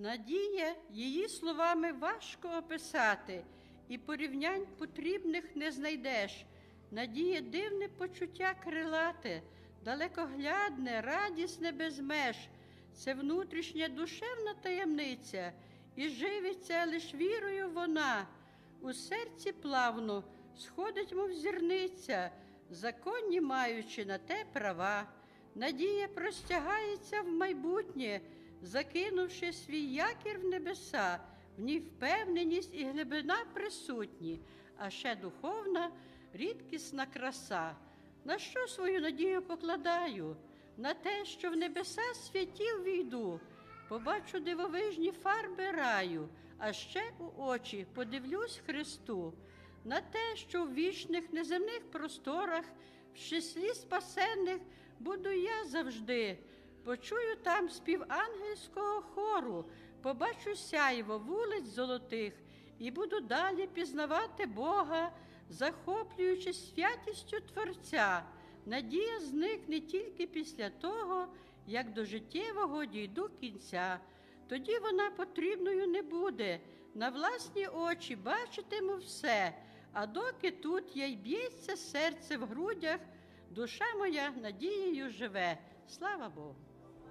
Надія її словами важко описати, і порівнянь потрібних не знайдеш. Надія дивне почуття крилате, далекоглядне, радісне без меж. Це внутрішня душевна таємниця, і живиться лиш вірою вона. У серці плавно сходить, мов зірниця, законні маючи на те права. Надія простягається в майбутнє, закинувши свій якір в небеса, в ній впевненість і глибина присутні, а ще духовна, рідкісна краса. На що свою надію покладаю? На те, що в небеса святів війду, побачу дивовижні фарби раю, а ще у очі подивлюсь Христу, на те, що в вічних неземних просторах, в числі спасенних буду я завжди. Почую там спів ангельського хору, побачу сяйво вулиць золотих і буду далі пізнавати Бога, захоплюючись святістю Творця. Надія зникне тільки після того, як до життєвого дійду кінця. Тоді вона потрібною не буде. На власні очі бачитиму все. А доки тут я й б'ється серце в грудях, душа моя надією живе. Slava Bohu!